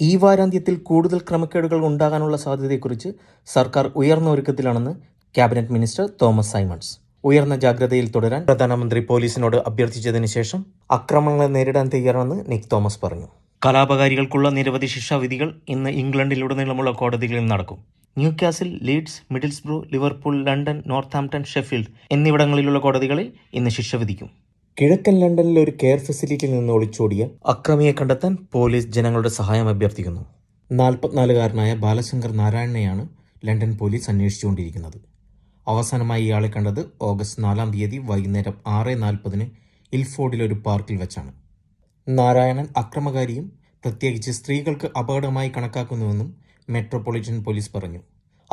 ഈ വാരാന്ത്യത്തിൽ കൂടുതൽ ക്രമക്കേടുകൾ ഉണ്ടാകാനുള്ള സാധ്യതയെക്കുറിച്ച് സർക്കാർ ഉയർന്ന ഒരുക്കത്തിലാണെന്ന് ക്യാബിനറ്റ് മിനിസ്റ്റർ തോമസ് സൈമൺസ്. ഉയർന്ന ജാഗ്രതയിൽ തുടരാൻ പ്രധാനമന്ത്രി പോലീസിനോട് അഭ്യർത്ഥിച്ചതിനു ശേഷം അക്രമങ്ങളെ നേരിടാൻ തയ്യാറാണെന്ന് നിക് തോമസ് പറഞ്ഞു. കലാപകാരികൾക്കുള്ള നിരവധി ശിക്ഷാവിധികൾ ഇന്ന് ഇംഗ്ലണ്ടിലുടനീളമുള്ള കോടതികളിൽ നടക്കും. Newcastle Leeds Middlesbrough Liverpool London Northampton Sheffield എന്നിവിടങ്ങളിലുള്ള കോടതികളിൽ ഇന്ന് ശിക്ഷ വിധിക്കും. കിഴക്കൻ ലണ്ടനിലെ ഒരു കെയർ ഫെസിലിറ്റിയിൽ നിന്ന് ഒളിച്ചോടിയ അക്രമിയെ കണ്ടെത്താൻ പോലീസ് ജനങ്ങളുടെ സഹായം അഭ്യർത്ഥിക്കുന്നു. നാൽപ്പത്തിനാലുകാരനായ ബാലശങ്കർ നാരായണനെയാണ് ലണ്ടൻ പോലീസ് അന്വേഷിച്ചുകൊണ്ടിരിക്കുന്നത്. അവസാനമായി ഇയാളെ കണ്ടത് ഓഗസ്റ്റ് നാലാം തീയതി വൈകുന്നേരം ആറ് നാൽപ്പതിന് ഇൽഫോർഡിലെ ഒരു പാർക്കിൽ വെച്ചാണ്. നാരായണൻ അക്രമകാരിയും പ്രത്യേകിച്ച് സ്ത്രീകൾക്ക് അപകടമായി കണക്കാക്കുന്നുവെന്നും മെട്രോപൊളിറ്റൻ പോലീസ് പറഞ്ഞു.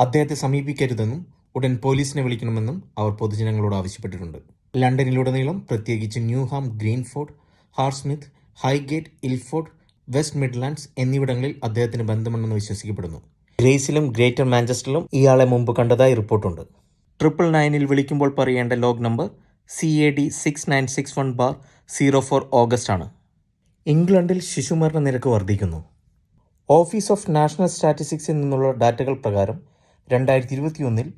അദ്ദേഹത്തെ സമീപിക്കരുതെന്നും ഉടൻ പോലീസിനെ വിളിക്കണമെന്നും അവർ പൊതുജനങ്ങളോട് ആവശ്യപ്പെട്ടിട്ടുണ്ട്. ലണ്ടനിലുടനീളം പ്രത്യേകിച്ച് Newham Greenford Hammersmith Highgate Ilford West Midlands എന്നിവിടങ്ങളിൽ അദ്ദേഹത്തിന് ബന്ധമുണ്ടെന്ന് വിശ്വസിക്കപ്പെടുന്നു. ഗ്രേസിലും ഗ്രേറ്റർ മാഞ്ചസ്റ്ററിലും ഇയാളെ മുമ്പ് കണ്ടതായി റിപ്പോർട്ടുണ്ട്. ട്രിപ്പിൾ നയനിൽ വിളിക്കുമ്പോൾ പറയേണ്ട log number C A D six nine six one bar zero four August ആണ്. ഇംഗ്ലണ്ടിൽ ശിശുമരണ നിരക്ക് വർദ്ധിക്കുന്നു. ഓഫീസ് ഓഫ് നാഷണൽ സ്റ്റാറ്റിസ്റ്റിക്സിൽ നിന്നുള്ള ഡാറ്റകൾ പ്രകാരം രണ്ടായിരത്തി ഇരുപത്തിയൊന്നിൽ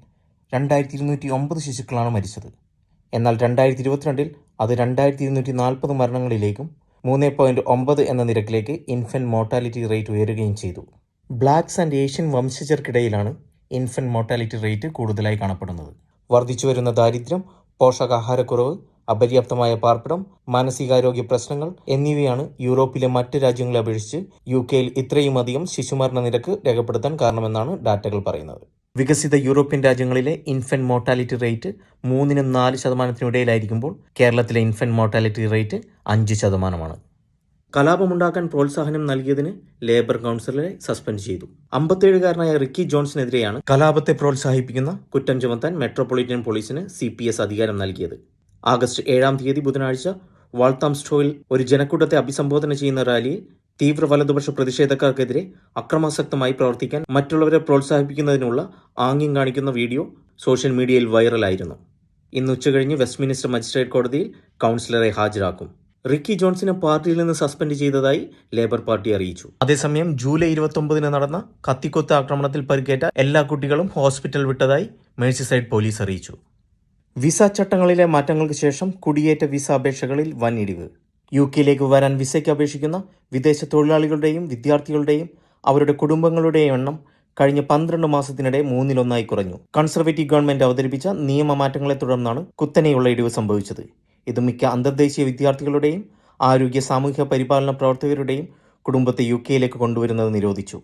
രണ്ടായിരത്തി ഇരുന്നൂറ്റി ഒമ്പത് ശിശുക്കളാണ് മരിച്ചത്. എന്നാൽ രണ്ടായിരത്തി ഇരുപത്തിരണ്ടിൽ അത് രണ്ടായിരത്തി ഇരുന്നൂറ്റി നാൽപ്പത് മരണങ്ങളിലേക്കും മൂന്ന് പോയിന്റ് ഒമ്പത് എന്ന നിരക്കിലേക്ക് ഇൻഫന്റ് മോർട്ടാലിറ്റി റേറ്റ് ഉയരുകയും ചെയ്തു. ബ്ലാക്സ് ആൻഡ് ഏഷ്യൻ വംശജർക്കിടയിലാണ് ഇൻഫന്റ് മോർട്ടാലിറ്റി റേറ്റ് കൂടുതലായി കാണപ്പെടുന്നത്. വർദ്ധിച്ചു വരുന്ന ദാരിദ്ര്യം പോഷകാഹാരക്കുറവ് അപര്യാപ്തമായ പാർപ്പിടം മാനസികാരോഗ്യ പ്രശ്നങ്ങൾ എന്നിവയാണ് യൂറോപ്പിലെ മറ്റ് രാജ്യങ്ങളെ അപേക്ഷിച്ച് യു കെയിൽ ഇത്രയും അധികം ശിശുമരണ നിരക്ക് രേഖപ്പെടുത്താൻ കാരണമെന്നാണ് ഡാറ്റകൾ പറയുന്നത്. വികസിത യൂറോപ്യൻ രാജ്യങ്ങളിലെ ഇൻഫന്റ് മോർട്ടാലിറ്റി റേറ്റ് മൂന്നിനും നാല് ശതമാനത്തിനിടയിലായിരിക്കുമ്പോൾ കേരളത്തിലെ ഇൻഫന്റ് മോർട്ടാലിറ്റി റേറ്റ് അഞ്ച് ശതമാനമാണ്. കലാപമുണ്ടാക്കാൻ പ്രോത്സാഹനം നൽകിയതിന് ലേബർ കൗൺസിലറെ സസ്പെൻഡ് ചെയ്തു. അമ്പത്തിയേഴുകാരനായ റിക്കി ജോൺസിനെതിരെയാണ് കലാപത്തെ പ്രോത്സാഹിപ്പിക്കുന്ന കുറ്റം ചുമത്താൻ മെട്രോപൊളിറ്റൻ പോലീസിന് സി പി എസ് അധികാരം നൽകിയത്. ആഗസ്റ്റ് ഏഴാം തീയതി ബുധനാഴ്ച വാൾത്താംസ്റ്റോയിൽ ഒരു ജനക്കൂട്ടത്തെ അഭിസംബോധന ചെയ്യുന്ന റാലിയിൽ തീവ്ര വലതുപക്ഷ പ്രതിഷേധക്കാർക്കെതിരെ അക്രമാസക്തമായി പ്രവർത്തിക്കാൻ മറ്റുള്ളവരെ പ്രോത്സാഹിപ്പിക്കുന്നതിനുള്ള ആംഗ്യം കാണിക്കുന്ന വീഡിയോ സോഷ്യൽ മീഡിയയിൽ വൈറലായിരുന്നു. ഇന്ന് ഉച്ചകഴിഞ്ഞ് വെസ്റ്റ്മിനിസ്റ്റർ മജിസ്ട്രേറ്റ് കോടതിയിൽ കൗൺസിലറെ ഹാജരാക്കും. റിക്കി ജോൺസിനെ പാർട്ടിയിൽ നിന്ന് സസ്പെൻഡ് ചെയ്തതായി ലേബർ പാർട്ടി അറിയിച്ചു. അതേസമയം ജൂലൈ ഇരുപത്തൊമ്പതിന് നടന്ന കത്തിക്കൊത്ത ആക്രമണത്തിൽ പരിക്കേറ്റ എല്ലാ കുട്ടികളും ഹോസ്പിറ്റൽ വിട്ടതായി മേഴ്സിസൈഡ് പോലീസ് അറിയിച്ചു. വിസ ചട്ടങ്ങളിലെ മാറ്റങ്ങൾക്ക് ശേഷം കുടിയേറ്റ വിസ അപേക്ഷകളിൽ വൻ ഇടിവ്. യു കെയിലേക്ക് വരാൻ വിസയ്ക്ക് അപേക്ഷിക്കുന്ന വിദേശ തൊഴിലാളികളുടെയും വിദ്യാർത്ഥികളുടെയും അവരുടെ കുടുംബങ്ങളുടെയും എണ്ണം കഴിഞ്ഞ പന്ത്രണ്ട് മാസത്തിനിടെ മൂന്നിലൊന്നായി കുറഞ്ഞു. കൺസർവേറ്റീവ് ഗവൺമെന്റ് അവതരിപ്പിച്ച നിയമമാറ്റങ്ങളെ തുടർന്നാണ് കുത്തനെയുള്ള ഇടിവ് സംഭവിച്ചത്. ഇത് മിക്ക അന്തർദേശീയ വിദ്യാർത്ഥികളുടെയും ആരോഗ്യ സാമൂഹ്യ പരിപാലന പ്രവർത്തകരുടെയും കുടുംബത്തെ യു കെയിലേക്ക് കൊണ്ടുവരുന്നത് നിരോധിച്ചു.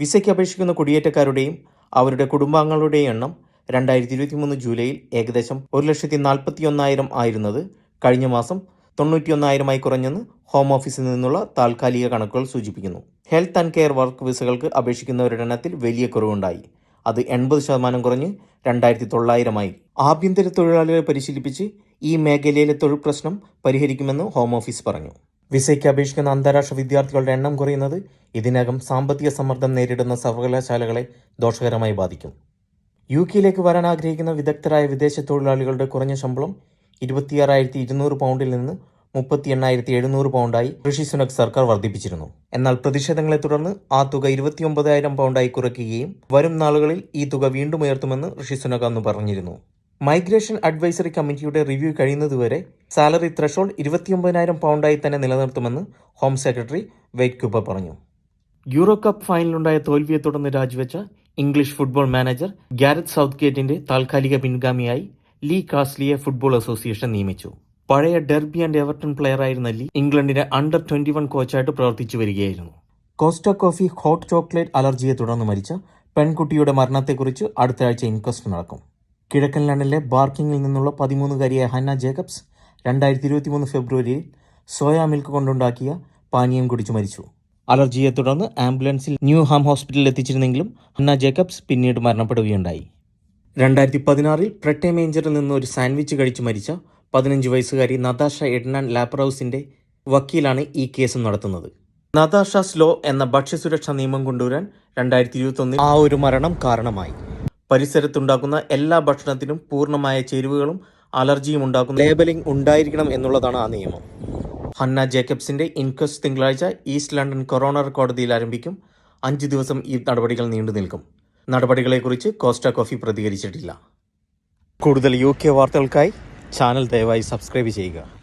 വിസയ്ക്ക് അപേക്ഷിക്കുന്ന കുടിയേറ്റക്കാരുടെയും അവരുടെ കുടുംബാംഗങ്ങളുടെയും എണ്ണം രണ്ടായിരത്തി ഇരുപത്തി മൂന്ന് ജൂലൈയിൽ ഏകദേശം ഒരു ലക്ഷത്തി നാൽപ്പത്തി ഒന്നായിരം ആയിരുന്നത് കഴിഞ്ഞ മാസം തൊണ്ണൂറ്റിയൊന്നായിരമായി കുറഞ്ഞെന്ന് ഹോം ഓഫീസിൽ നിന്നുള്ള താൽക്കാലിക കണക്കുകൾ സൂചിപ്പിക്കുന്നു. ഹെൽത്ത് ആൻഡ് കെയർ വർക്ക് വിസകൾക്ക് അപേക്ഷിക്കുന്നവരുടെ എണ്ണത്തിൽ വലിയ കുറവുണ്ടായി. അത് എൺപത് ശതമാനം കുറഞ്ഞ് രണ്ടായിരത്തി തൊള്ളായിരമായി. ആഭ്യന്തര തൊഴിലാളികളെ പരിശീലിപ്പിച്ച് ഈ മേഖലയിലെ തൊഴിൽ പ്രശ്നം പരിഹരിക്കുമെന്ന് ഹോം ഓഫീസ് പറഞ്ഞു. വിസയ്ക്ക് അപേക്ഷിക്കുന്ന അന്താരാഷ്ട്ര വിദ്യാർത്ഥികളുടെ എണ്ണം കുറയുന്നത് ഇതിനകം സാമ്പത്തിക സമ്മർദ്ദം നേരിടുന്ന സർവകലാശാലകളെ ദോഷകരമായി ബാധിക്കും. യു കെയിലേക്ക് വരാൻ ആഗ്രഹിക്കുന്ന വിദഗ്ധരായ വിദേശ തൊഴിലാളികളുടെ കുറഞ്ഞ ശമ്പളം ഇരുപത്തിയാറായിരത്തി ഇരുന്നൂറ് പൗണ്ടിൽ നിന്ന് മുപ്പത്തി എണ്ണായിരത്തി എഴുന്നൂറ് പൗണ്ടായി ഋഷി സുനക് സർക്കാർ വർദ്ധിപ്പിച്ചിരുന്നു. എന്നാൽ പ്രതിഷേധങ്ങളെ തുടർന്ന് ആ തുക ഇരുപത്തിയൊമ്പതായിരം പൗണ്ടായി കുറയ്ക്കുകയും വരും നാളുകളിൽ ഈ തുക വീണ്ടും ഉയർത്തുമെന്ന് ഋഷി സുനക് അന്ന് പറഞ്ഞിരുന്നു. മൈഗ്രേഷൻ അഡ്വൈസറി കമ്മിറ്റിയുടെ റിവ്യൂ കഴിയുന്നതുവരെ സാലറി ത്രഷോൾഡ് ഇരുപത്തിയൊമ്പതിനായിരം പൗണ്ടായി തന്നെ നിലനിർത്തുമെന്ന് ഹോം സെക്രട്ടറി വെയ്റ്റ് കുബ പറഞ്ഞു. യൂറോ കപ്പ് ഫൈനലുണ്ടായ തോൽവിയെ തുടർന്ന് രാജിവെച്ച ഇംഗ്ലീഷ് ഫുട്ബോൾ മാനേജർ ഗാരറ്റ് സൗത്ത് ഗേറ്റിന്റെ താൽക്കാലിക പിൻഗാമിയായി ലീ കാസ്ലിയെ ഫുട്ബോൾ അസോസിയേഷൻ നിയമിച്ചു. പഴയ ഡെർബി ആൻഡ് എവർട്ടൺ പ്ലെയറായിരുന്ന ലീ ഇംഗ്ലണ്ടിന്റെ അണ്ടർ ട്വന്റി വൺ കോച്ചായിട്ട് പ്രവർത്തിച്ചു വരികയായിരുന്നു. കോസ്റ്റ കോഫി ഹോട്ട് ചോക്ലേറ്റ് അലർജിയെ തുടർന്ന് മരിച്ച പെൺകുട്ടിയുടെ മരണത്തെക്കുറിച്ച് അടുത്ത ആഴ്ച ഇൻക്വസ്റ്റ് നടക്കും. കിഴക്കൻ ലണ്ടനിലെ ബാർക്കിങ്ങിൽ നിന്നുള്ള പതിമൂന്നുകാരിയായ ഹന്ന ജേക്കബ്സ് രണ്ടായിരത്തി ഇരുപത്തി മൂന്ന് ഫെബ്രുവരിയിൽ സോയാ മിൽക്ക് കൊണ്ടുണ്ടാക്കിയ പാനീയം കുടിച്ചു മരിച്ചു. അലർജിയെ തുടർന്ന് ആംബുലൻസിൽ ന്യൂ ഹാം ഹോസ്പിറ്റലിൽ എത്തിച്ചിരുന്നെങ്കിലും ഹന്ന ജേക്കബ്സ് പിന്നീട് മരണപ്പെടുകയുണ്ടായി. രണ്ടായിരത്തി പതിനാറിൽ പ്രെട്ടെ മേഞ്ചറിൽ നിന്ന് ഒരു സാൻഡ്വിച്ച് കഴിച്ചു മരിച്ച പതിനഞ്ച് വയസ്സുകാരി നതാഷ എഡ്നാൻ ലാപ്രൌസിന്റെ വക്കീലാണ് ഈ കേസ് നടത്തുന്നത്. നതാഷ സ്ലോ എന്ന ഭക്ഷ്യസുരക്ഷാ നിയമം കൊണ്ടുവരാൻ രണ്ടായിരത്തി ഇരുപത്തൊന്നിൽ ആ ഒരു മരണം കാരണമായി. പരിസരത്തുണ്ടാക്കുന്ന എല്ലാ ഭക്ഷണത്തിനും പൂർണമായ ചേരുവകളും അലർജിയും ഉണ്ടാക്കുന്ന ലേബലിംഗ് ഉണ്ടായിരിക്കണം എന്നുള്ളതാണ് ആ നിയമം. ഹന്ന ജേക്കബ്സിന്റെ ഇൻക്വസ്റ്റ് തിങ്കളാഴ്ച ഈസ്റ്റ് ലണ്ടൻ കൊറോണർ കോടതിയിൽ ആരംഭിക്കും. അഞ്ച് ദിവസം ഈ നടപടികൾ നീണ്ടു നിൽക്കും നടപടികളെക്കുറിച്ച് കോസ്റ്റ കോഫി പ്രതികരിച്ചിട്ടില്ല. കൂടുതൽ യു കെ വാർത്തകൾക്കായി ചാനൽ ദയവായി സബ്സ്ക്രൈബ് ചെയ്യുക.